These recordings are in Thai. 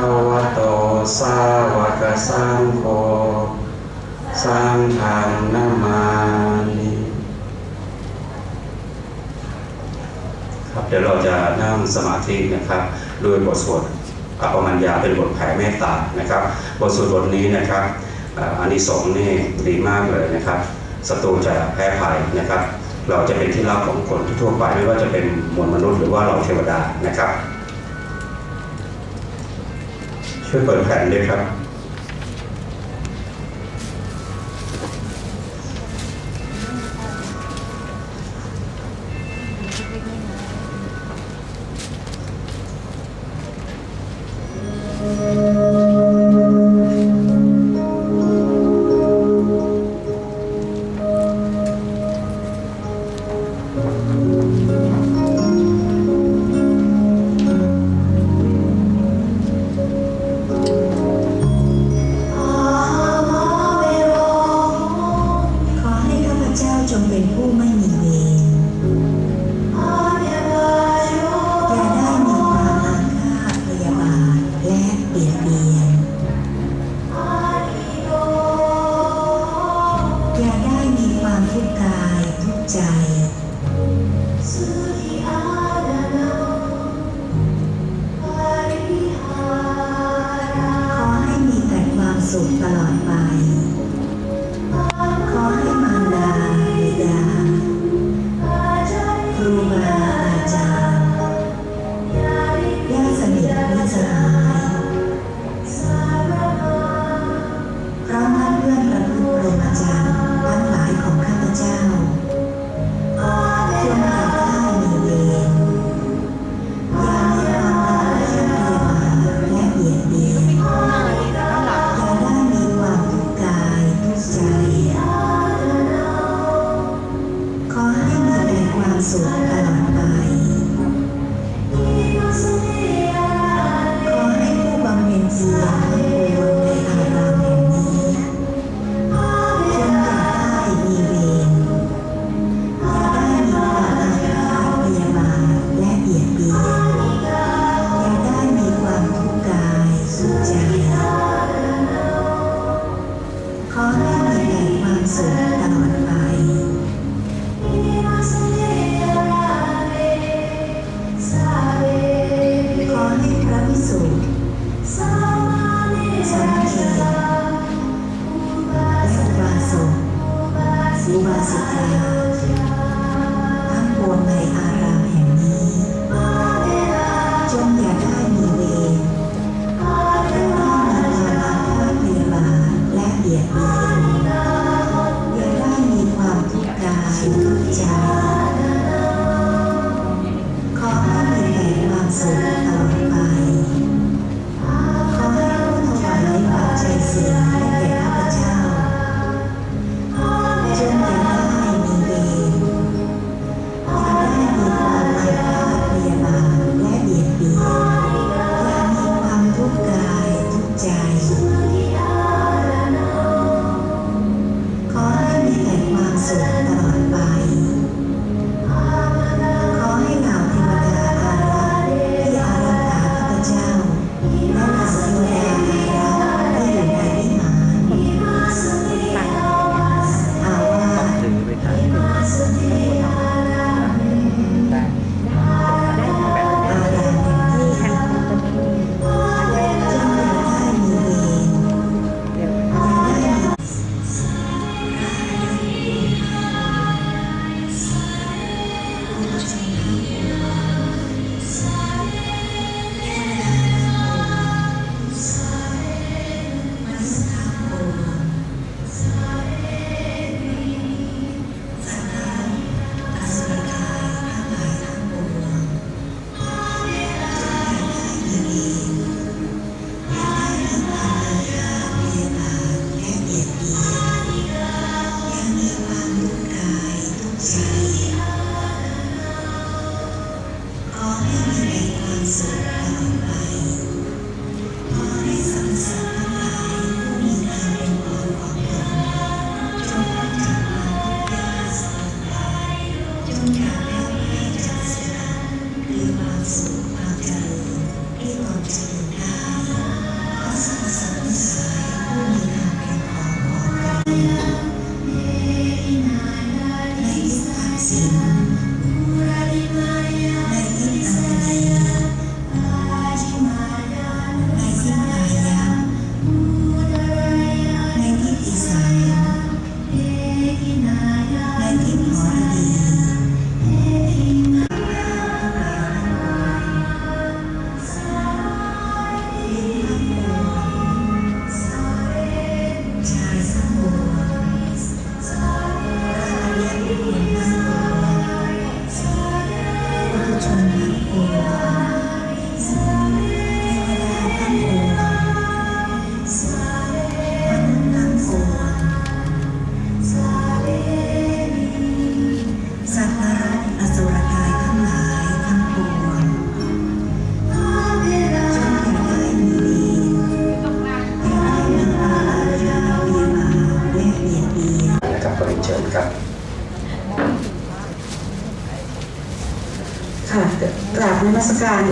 คะวะโตสาวกสังโฆสังฆังนามานิครับเดี๋ยวเราจะนั่งสมาธินะครับด้วยบทสวดอปมัญญาเป็นบทแผ่เมตตานะครับ บทสวดบทนี้นะครับอ่ออานิสงส์นี่ดีมากเลยนะครับศัตรูจะแพ้ภัยนะครับ เราจะเป็นที่รักของคนทั่วไปไม่ว่าจะเป็นมวลมนุษย์หรือว่าเราเทวดานะครับ ช่วยเปิดแผ่นด้วยครับ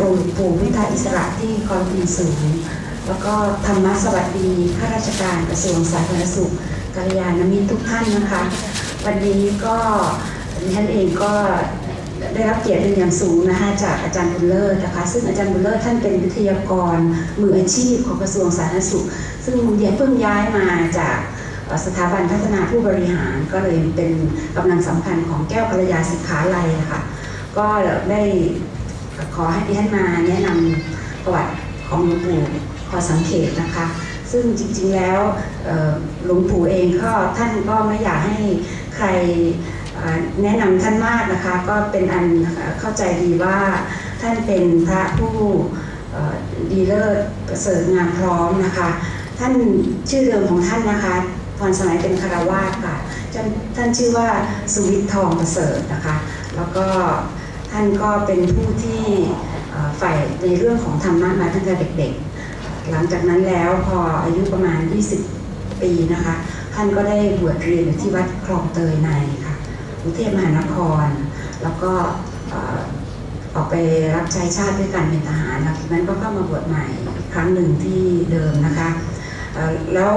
องค์หลวงปู่วิทาอิสระที่คอนปีสูงแล้วก็ธรรมสวัสดีข้าราชการกระทรวงสาธารณสุขกัลยาณมิตรทุกท่านนะคะ วันนี้ก็ดิฉันเองก็ได้รับเกียรติเป็นอย่างสูงนะคะจากอาจารย์บุญเลิศนะคะซึ่งอาจารย์บุญเลิศท่านเป็นวิทยากรมืออาชีพของกระทรวงสาธารณสุข ซึ่งเดียเพิ่งย้ายมาจากสถาบันพัฒนาผู้บริหารก็เลยเป็นกำลังสำคัญของแก้วกัลยาสิขาลัยนะคะก็ได้ ขอให้ดิฉันมาแนะนำประวัติของหลวงปู่ขอสังเกตนะคะ ซึ่งจริงๆแล้วหลวงปู่เองก็ท่านก็ไม่อยากให้ใครแนะนำท่านมากนะคะ ก็เป็นอันเข้าใจดีว่าท่านเป็นพระผู้ดีเลิศประเสริฐงามพร้อมนะคะ ท่านชื่อเดิมของท่านนะคะตอนสมัยเป็นคารวาสค่ะท่านท่านชื่อว่าสุวิทย์ทองประเสริฐนะคะ แล้วก็ ท่านก็เป็นผู้ที่เอ่อใฝ่ในเรื่องของธรรมะมาตั้งแต่เด็กๆ หลังจากนั้นแล้วพออายุประมาณ 20 ปีนะคะ ท่านก็ได้บวชเรียนอยู่ที่วัดคลองเตยในค่ะกรุงเทพมหานคร แล้วก็ออกไปรับใช้ชาติด้วยกันเป็นทหารหลังจากนั้นก็เข้ามาบวชใหม่ครั้งหนึ่งที่เดิมนะคะแล้ว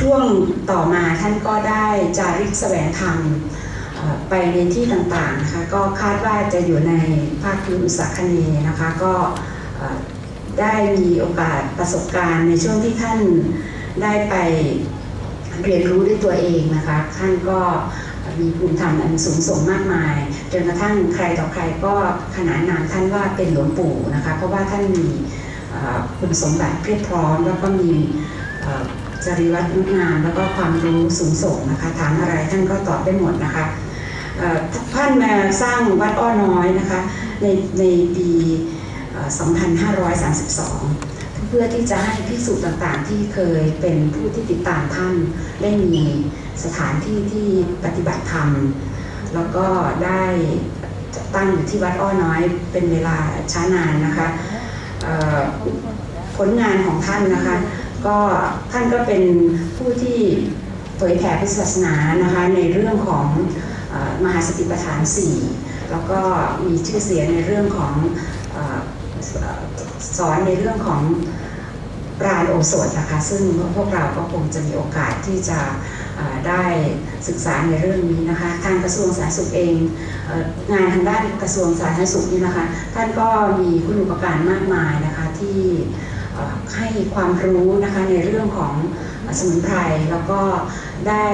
ช่วงต่อมาท่านก็ได้จาริกแสวงธรรม ไปในที่ต่างๆนะคะก็คาดว่าจะอยู่ในภาคพื้นอุตสาคเนนะคะก็ได้มีโอกาสประสบการณ์ในช่วงที่ท่านได้ไปเรียนรู้ด้วยตัวเองนะคะ ท่านก็มีภูมิธรรมอันสูงส่งมากมายจนกระทั่งใครต่อใครก็ขนานนามท่านว่าเป็นหลวงปู่นะคะเพราะว่าท่านมีคุณสมบัติเพียบพร้อม แล้วก็มีจริยวัตรงดงามแล้วก็ความรู้สูงส่งนะคะถามอะไรท่านก็ตอบได้หมดนะคะ ท่านมาสร้างวัดอ้อน้อยนะคะในในปี 2532 เพื่อที่จะให้พิสูจน์ต่างๆ ที่เคยเป็นผู้ที่ติดตามท่านได้มีสถานที่ที่ปฏิบัติธรรม แล้วก็ได้ตั้งอยู่ที่วัดอ้อน้อยเป็นเวลาช้านานนะคะผลงานของท่านนะคะ ก็ท่านก็เป็นผู้ที่เผยแผ่พุทธศาสนานะคะในเรื่องของ มหาสติปัฏฐาน 4 แล้วก็มีชื่อเสียงในเรื่องของอสอนในเรื่องของปราณโอสถนะคะซึ่งพวกเราก็คงจะมีโอกาสที่จะได้ศึกษาในเรื่องนี้นะคะ ทางกระทรวงสาธารณสุขเองงานทางด้านกระทรวงสาธารณสุขนี่นะคะ ท่านก็มีคุณอุปการมากมายนะคะที่ให้ความรู้นะคะในเรื่องของสมุนไพรแล้วก็ได้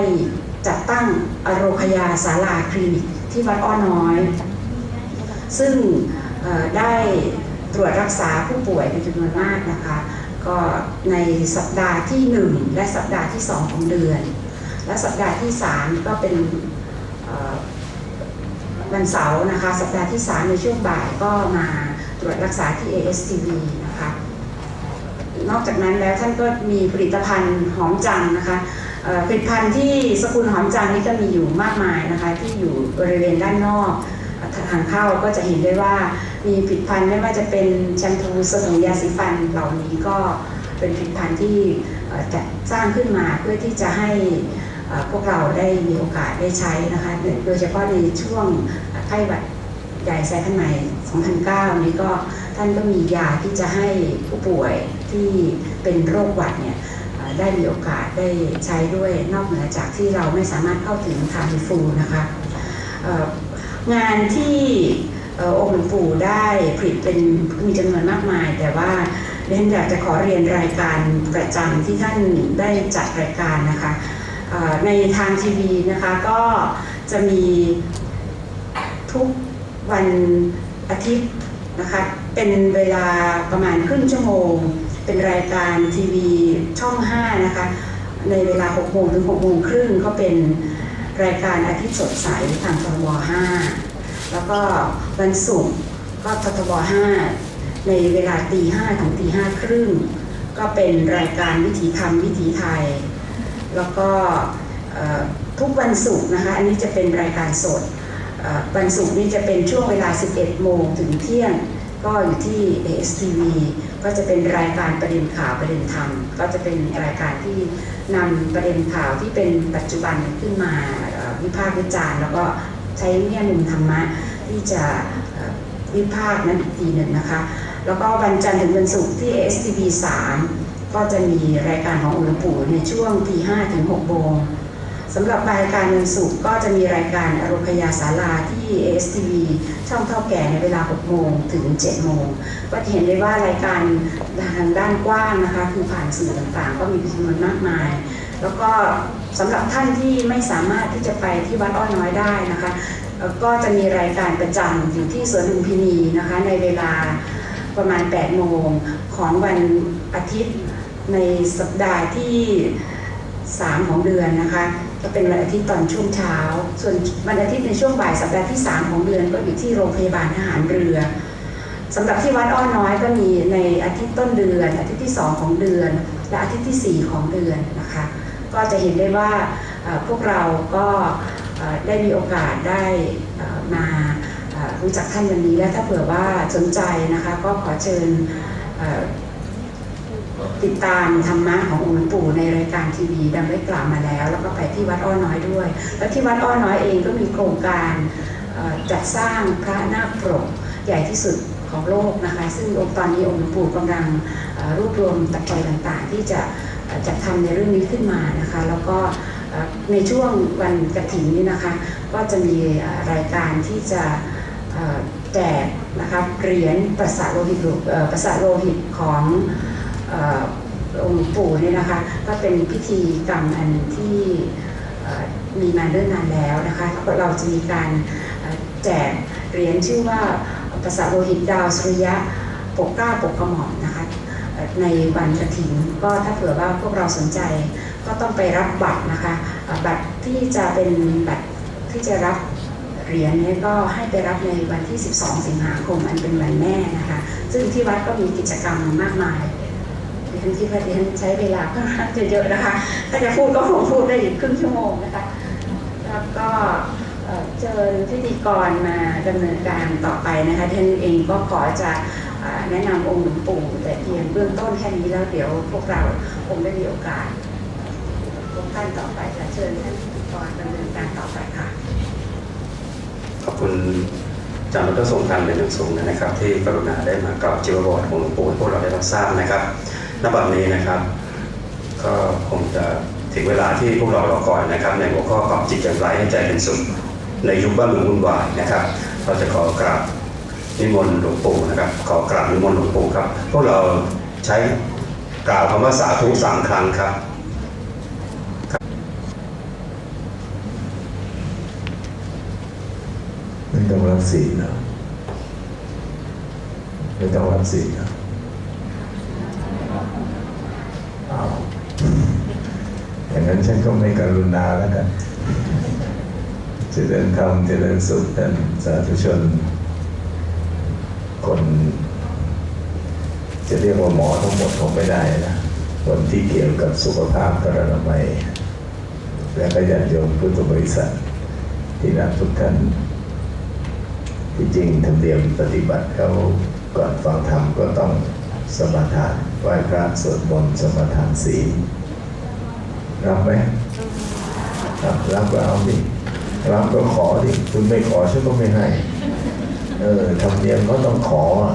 จัดตั้งอโรคยาศาลาคลินิกที่วัดอ้อน้อย ซึ่งได้ตรวจรักษาผู้ป่วยเป็นจำนวนมากนะคะ ก็ในสัปดาห์ที่ 1 และสัปดาห์ที่ 2 ของเดือน และสัปดาห์ที่ 3 ก็เป็นวันเสาร์นะคะ สัปดาห์ที่ 3 ในช่วงบ่ายก็มาตรวจรักษาที่ ASTV นะคะนอกจากนั้นแล้วท่านก็มีผลิตภัณฑ์หอมจังนะคะ ผลิตภัณฑ์ที่สกุลหอมจังนี่ก็มีอยู่มากมายนะคะ ที่อยู่บริเวณด้านนอกทางเข้าก็จะเห็นได้ว่ามีผลิตภัณฑ์ไม่ว่าจะเป็นแชมพูสบู่ยาสีฟันเหล่านี้ก็เป็นผลิตภัณฑ์ที่จัดสร้างขึ้นมาเพื่อที่จะให้พวกเราได้มีโอกาสได้ใช้นะคะโดยเฉพาะในช่วงไข้หวัดใหญ่สายพันธุ์ใหม่ 2009 นี้ก็ท่านก็มียาที่จะให้ผู้ป่วยที่เป็นโรคหวัดเนี่ย ได้มีโอกาสได้ใช้ด้วยนอกเหนือจากที่เราไม่สามารถเข้าถึงทางฟูนะคะงานที่องค์หลวงปู่ได้ผลิตเป็นมีจำนวนมากมาย แต่ว่าเรนอยากจะขอเรียนรายการประจำที่ท่านได้จัดรายการนะคะในทางทีวีนะคะก็จะมีทุกวันอาทิตย์นะคะเป็นเวลาประมาณครึ่งชั่วโมง เป็นรายการทีวีช่อง 5 นะคะ ในเวลา6โมงถึง6โมงครึ่งก็เป็นรายการอาทิตย์สดใสทางทบ5แล้วก็วันศุกร์ก็ททบ5ในเวลาตี5ถึงตี5ครึ่งก็เป็นรายการวิถีธรรมวิถีไทย แล้วก็ทุกวันศุกร์นะคะ อันนี้จะเป็นรายการสดวันศุกร์นี้จะเป็นช่วงเวลา 11 โมงถึงเที่ยง ก็อยู่ที่ ASTV ก็จะเป็นรายการประเด็นข่าวประเด็นธรรม ก็จะเป็นรายการที่นำประเด็นข่าวที่เป็นปัจจุบันขึ้นมาวิพากษ์วิจารณ์แล้วก็ใช้แง่มุมธรรมะที่จะวิภาคนั้นอีกทีหนึ่งนะคะ แล้วก็วันจันทร์ถึงวันศุกร์ที่ STV 3 ก็จะมีรายการขององค์หลปู่ในช่วงตี5ถึง6โมงสำหรับรายการวันศุกร์ก็จะมีรายการอรมพยาศาลาที่ ASTV ช่องเท่าแก่ในเวลา 6 โมงถึง 7 โมง ก็เห็นได้ว่ารายการทางด้านกว้างนะคะ คือผ่านสื่อต่างๆ ก็มีจำนวนมากมาย แล้วก็สำหรับท่านที่ไม่สามารถที่จะไปที่วัดอ้อน้อยได้นะคะ ก็จะมีรายการประจำอยู่ที่สวนลุมพินีนะคะในเวลาประมาณ 8 โมงของวันอาทิตย์ในสัปดาห์ที่ 3 ของเดือนนะคะ ก็เป็นวันอาทิตย์ตอนช่วงเช้า ส่วนวันอาทิตย์ในช่วงบ่ายสัปดาห์ที่ 3 ของเดือนก็อยู่ที่โรงพยาบาลทหารเรือสำหรับที่วัดอ้อน้อยก็มีในอาทิตย์ต้นเดือน อาทิตย์ที่ 2 ของเดือน และอาทิตย์ที่ 4 ของเดือนนะคะ ก็จะเห็นได้ว่าพวกเราก็ได้มีโอกาสได้มารู้จักท่านวันนี้และถ้าเผื่อว่าสนใจนะคะก็ขอเชิญ ติดตามธรรมะขององค์หลวงปู่ในรายการทีวีดังได้กล่าวมาแล้ว แล้วก็ไปที่วัดอ้อน้อยด้วย แล้วที่วัดอ้อน้อยเองก็มีโครงการจัดสร้างพระนาคปรกใหญ่ที่สุดของโลกนะคะ ซึ่งองค์ตอนนี้องค์หลวงปู่กำลังรวบรวมตักอยต่างๆ ที่จะจัดทำในเรื่องนี้ขึ้นมานะคะ แล้วก็ในช่วงวันกฐินนี้นะคะ ก็จะมีรายการที่จะแจกนะคะเหรียญประสาโลหิตประสาโลหิตของ องค์ปู่เนี่ยนะคะ ก็เป็นพิธีกรรมอันที่มีมาเนิ่นนานแล้วนะคะ เราจะมีการแจกเหรียญชื่อว่าประสาโลหิตดาวสุริยะปกก้าปกกระหม่อมนะคะในวันกฐินก็ถ้าเผื่อว่าพวกเราสนใจก็ต้องไปรับบัตรนะคะ บัตรที่จะเป็นบัตรที่จะรับเหรียญเนี้ก็ให้ไปรับในวันที่ 12 สิงหาคมอันเป็นวันแม่นะคะ ซึ่งที่วัดก็มีกิจกรรมมากมาย ฉันคิดว่าดิฉันใช้เวลาค่อนข้างจะเยอะนะคะ ถ้าจะพูดก็คงพูดได้อีกครึ่งชั่วโมงนะคะ แล้วก็เอ่อเชิญพิธีกรมาดำเนินการต่อไปนะคะท่านเองก็ขอจะแนะนำองค์หลวงปู่แต่เพียงเบื้องต้นแค่นี้แล้วเดี๋ยวพวกเราคงได้มีโอกาสพบท่านต่อไปค่ะเชิญท่านพิธีกรดำเนินการต่อไปค่ะ ขอบคุณอาจารย์ดรทรงพันเป็นอย่างสูงนะครับ ที่กรุณาได้มากล่าวชีวประวัติของหลวงปู่ให้พวกเราได้รับทราบนะครับ ณบัดนี้นะครับ ก็คงจะถึงเวลาที่พวกเรารอคอยนะครับ ในหัวข้อความจิตอย่างไรให้ใจเป็นสุขในยุคบ้านเมืองวุ่นวายนะครับ เราจะขอกราบนิมนต์หลวงปู่นะครับ ขอกราบนิมนต์หลวงปู่ครับ พวกเราใช้กล่าวคำว่าสาธุสามครั้งครับไม่ต้องรับศีลนะไม่ต้องรับศีลนะอ้าวอย่าง นั้นฉันก็ไม่กรุณาแล้วกันเจริญธรรมเจริญสุขท่านสาธุชน คน จะเรียกว่าหมอทั้งหมดคงไม่ได้นะคนที่เกี่ยวกับสุขภาพกระนามัยและก็ญาติโยมพุทธบริษัท ที่รักทุกท่านที่จริงธรรมเนียมปฏิบัติเขาก่อนฟังธรรมก็ต้องสมาทานไหว้พระสวดมนต์สมาทานศีล รับไหมรับก็เอาดิรับก็ขอดิคุณไม่ขอฉันก็ไม่ให้ เออทำเนียมก็ต้องขออะ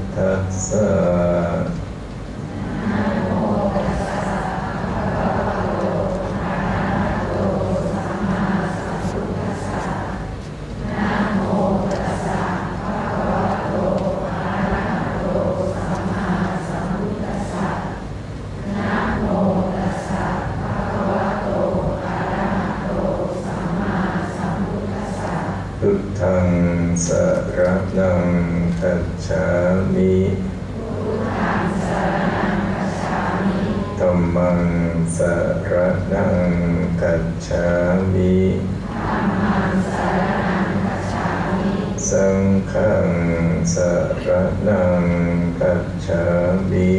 ธัสสะพุทธังสรนัง คัจฉามิธัมมังสรนังคัจฉามิสังฆังสรนังคัจฉามิ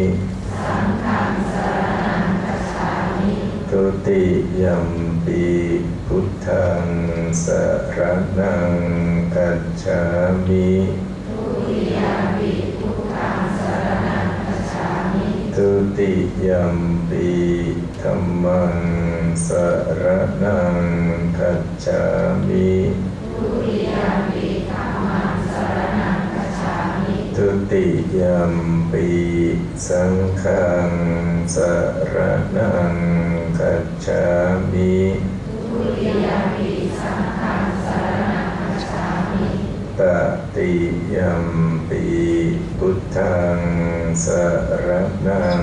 ทุติยมปีพุทธังสรนังกัจฉามิ ยมปีธรรมสระนังกชามีทุติยัมปีธัมมังสรนังกัจฉามิทุติยัมปีสังฆังสรนังกัจฉามิตติยัมปีพุทธังสรนัง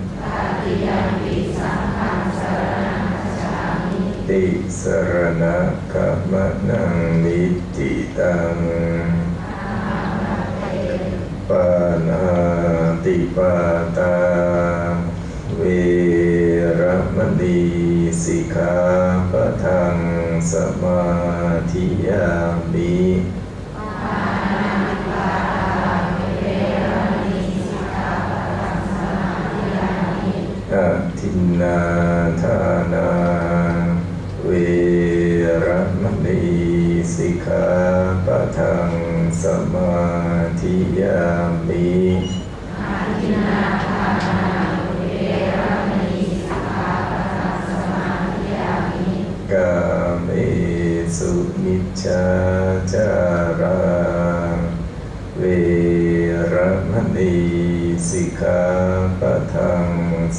ติสรณะกัมนังนิติตังปานาติปาตา เวรมณีสิกขาปะทังสมาธิยามิอาทินนา เมสุมิจฉาจาราเวระมณีสิกขาปะทัง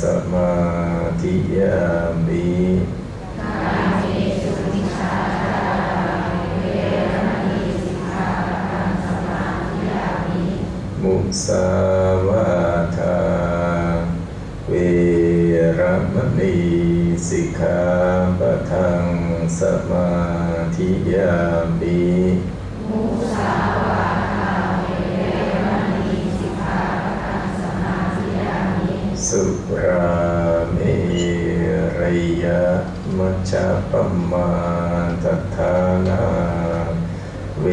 สมาธิยามิมุสาวาทาเวระมณีสิกขา สมาธิยามีมุสาวาทาเวรมณีสิกขาปะสมาธิยามีสุรามิริยะมัจจปมาทัานาเว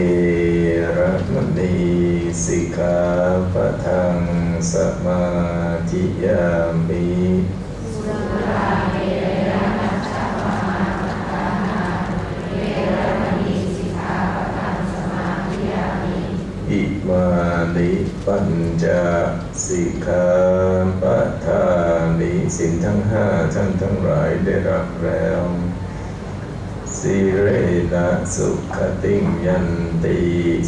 รมณีสิกขาปะทังสมาธิยามี ปัญจสิกขาปะทานิสิ่งทั้งห้าท่านทั้งหลายได้รับแล้วสิเรนะสุขติยันติ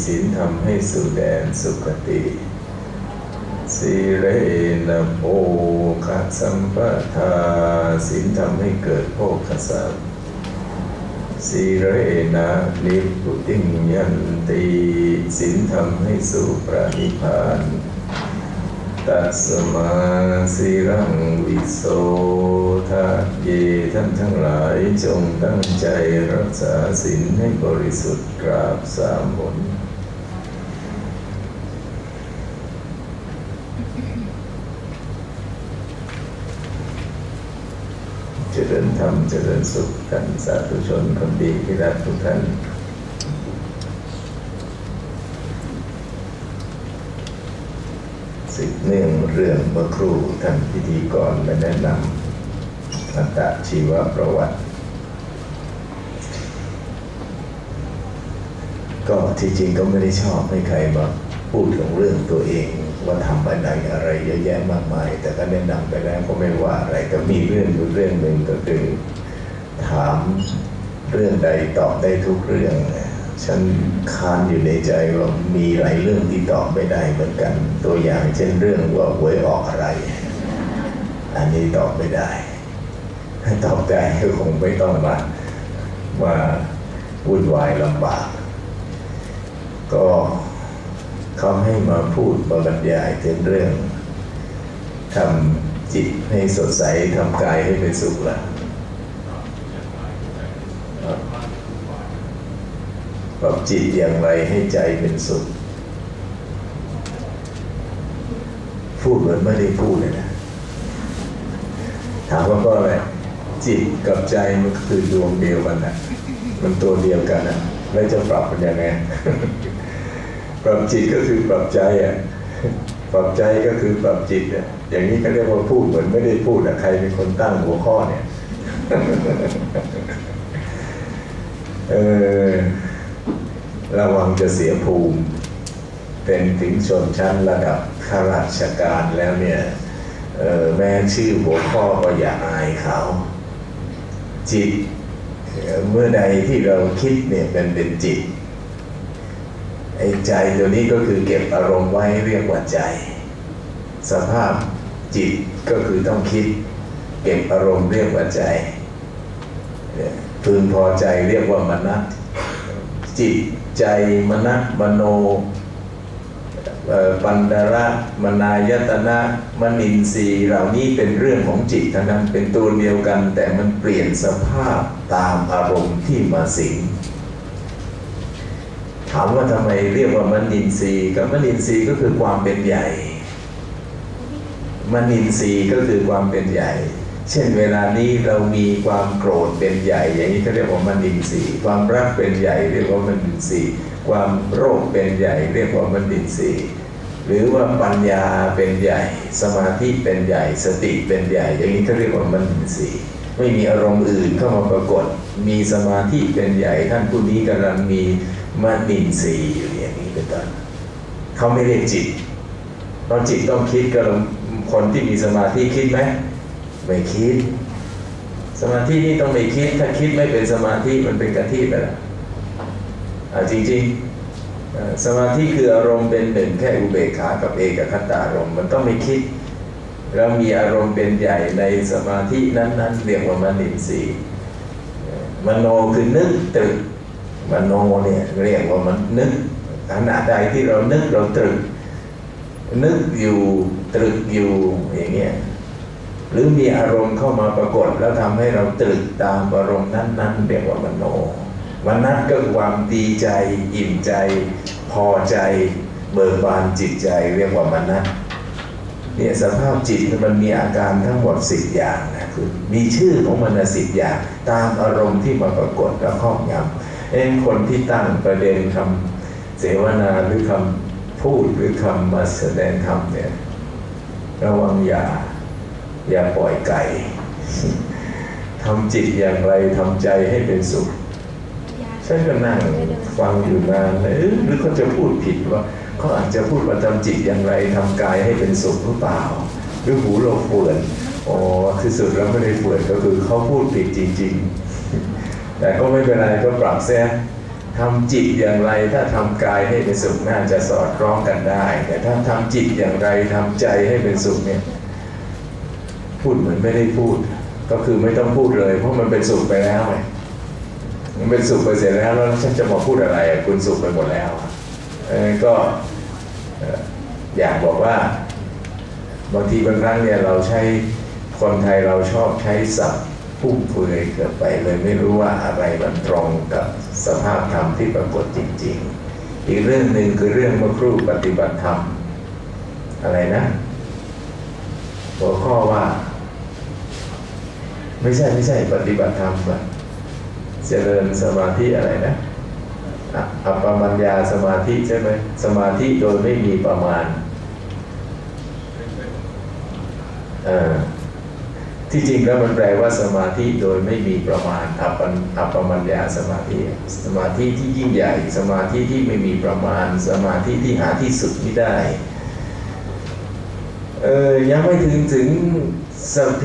สินทำให้สู่แดนสุขติสิเรนะโภคสัมปทาสินทำให้เกิดโภคทรัพ สิเรนะนิพพุติยันตีสินธรรมให้สู่พระนิพพานตัสมาสิรังวิโสทะเยท่านทั้งหลายจงตั้งใจรักษาศีลให้บริสุทธิ์กราบสามหนเจ รรมเจริญสุขกันสาธุชนคนดีที่รักทุกท่านสสืบเนื่องเรื่องเมื่อครู่ท่านพิธีกรมาแนะนำอัตชีวประวัติ ก็ที่จริงก็ไม่ได้ชอบให้ใครมาพูดถึงเรื่องตัวเอง ว่าทำอะไรอะไรเยอะแยะมากมาย แต่ก็แนะนำไปแล้วก็ไม่ว่าอะไรก็มีเรื่องอยู่เรื่องหนึ่งก็คือถามเรื่องใดตอบได้ทุกเรื่อง ฉันคานอยู่ในใจว่ามีหลายเรื่องที่ตอบไม่ได้เหมือนกัน ตัวอย่างเช่นเรื่องว่าหวยออกอะไร อันนี้ตอบไม่ได้ ถ้าตอบได้ก็คงไม่ต้องมามาวุ่นวายลำบาก ก็ เขาให้มาพูดมาบรรยายถึงเรื่องทำจิตให้สดใสทำกายให้เป็นสุขละปรับจิตอย่างไรให้ใจเป็นสุข พูดเหมือนไม่ได้พูดเลยนะ ถามว่าก็อะไร จิตกับใจมันคือดวงเดียวกันนะมันตัวเดียวกันนะแล้วจะปรับมันยังไง ปรับจิตก็คือปรับใจอะปรับใจก็คือปรับจิตอะอย่างนี้ก็เรียกว่าพูดเหมือนไม่ได้พูดอะใครเป็นคนตั้งหัวข้อเนี่ยเออระวังจะเสียภูมิ เป็นถึงชนชั้นระดับข้าราชการแล้วเนี่ยแม่ชื่อหัวข้อก็อย่าอายเขา จิตเอ่อเมื่อใดที่เราคิดเนี่ยเป็นเป็นจิต ไอ้ใจตัวนี้ก็คือเก็บอารมณ์ไว้เรียกว่าใจ สภาพจิตก็คือต้องคิด เก็บอารมณ์เรียกว่าใจเนี่ยพึงพอใจเรียกว่ามนัสจิตใจมนัสมโนปันดาระมนายตนะมนินทรีย์เหล่านี้เป็นเรื่องของจิตทั้งนั้นเป็นตัวเดียวกัน แต่มันเปลี่ยนสภาพตามอารมณ์ที่มาสิง ถามว่าทำไมเรียกว่ามนินทรีย์กับมนินทรีย์ก็คือความเป็นใหญ่มนินทรีย์ก็คือความเป็นใหญ่ เช่นเวลานี้เรามีความโกรธเป็นใหญ่ อย่างนี้เขาเรียกว่ามนินทรีย์ความรักเป็นใหญ่ เรียกว่ามนินทรีย์ความโรคเป็นใหญ่ เรียกว่ามนินทรีย์หรือว่าปัญญาเป็นใหญ่ สมาธิเป็นใหญ่ สติเป็นใหญ่ อย่างนี้เขาเรียกว่ามนินทรีย์ไม่มีอารมณ์อื่นเข้ามาปรากฏ มีสมาธิเป็นใหญ่ท่านผู้นี้กำลังมี มันินทรีย์อยู่อย่างนี้เป็นต้นเขาไม่เรียกจิตตอนจิตต้องคิดก็คนที่มีสมาธิคิดไหมไม่คิด สมาธินี่ต้องไม่คิด ถ้าคิดไม่เป็นสมาธิมันเป็นกะทิไปแล้วจริงๆ สมาธิคืออารมณ์เป็นหนึ่งแค่อุเบกขากับเอกคตารมณ์มันต้องไม่คิดแล้วมีอารมณ์เป็นใหญ่ในสมาธินั้นๆเรียกว่ามนินทรีย์มโนคือนึกตรึก มโนเนี่ยเรียกว่ามันนึกขณะใดที่เรานึกเราตรึก นึกอยู่ตรึกอยู่อย่างเงี้ยหรือมีอารมณ์เข้ามาปรากฏแล้วทำให้เราตรึกตามอารมณ์นั้นๆเรียกว่ามโนวันนั้นก็ความดีใจ อิ่มใจ พอใจ เบิกบานจิตใจ เรียกว่ามนัสเนี่ยสภาพจิตมันมีอาการทั้งหมดสิบอย่างนะคือมีชื่อของมันสิบอย่าง ตามอารมณ์ที่มาปรากฏและครอบงำ เอ็นคนที่ตั้งประเด็นคำเสวนาหรือคำพูดหรือคำมาแสดงธรรมเนี่ยระวังอย่า อย่าปล่อยไก่ทำจิตอย่างไรทำใจให้เป็นสุขฉันก็นั่งฟังอยู่นานเลยหรือเขาจะพูดผิดว่าเขาอาจจะพูดว่าทำจิตอย่างไรทำกายให้เป็นสุขหรือเปล่า หรือหูเราเปื่อนอ๋อที่สุดแล้วไม่ได้เปื่อนก็คือเขาพูดผิดจริง ๆ แต่ก็ไม่เป็นไรก็ปรับเสียทำจิตอย่างไรถ้าทำกายให้เป็นสุขน่าจะสอดคล้องกันได้ แต่ถ้าทำจิตอย่างไรทำใจให้เป็นสุขเนี่ยพูดเหมือนไม่ได้พูด ก็คือไม่ต้องพูดเลย เพราะมันเป็นสุขไปแล้วไงมันเป็นสุขไปเสร็จแล้วแล้วฉันจะมาพูดอะไรคุณสุขไปหมดแล้วก็เอ่ออยากบอกว่า บางทีบางครั้งเนี่ยเราใช้คนไทยเราชอบใช้ศัพท์ ฟุ่มเฟือยเกินไปเลยไม่รู้ว่าอะไรมันตรงกับสภาพธรรมที่ปรากฏจริง ๆ อีกเรื่องหนึ่งคือเรื่องเมื่อครู่ปฏิบัติธรรม อะไรนะ หัวข้อว่า ไม่ใช่ไม่ใช่ปฏิบัติธรรมอะเจริญสมาธิอะไรนะอะอัปปมัญญาสมาธิใช่ไหมสมาธิโดยไม่มีประมาณ เอ่อ ที่จริงแล้วมันแปลว่าสมาธิโดยไม่มีประมาณอัปปนอัปปมัญญาสมาธิ สมาธิที่ยิ่งใหญ่ สมาธิที่ไม่มีประมาณ สมาธิที่หาที่สุดไม่ได้ เออยังไม่ถึงถึงสัพเพ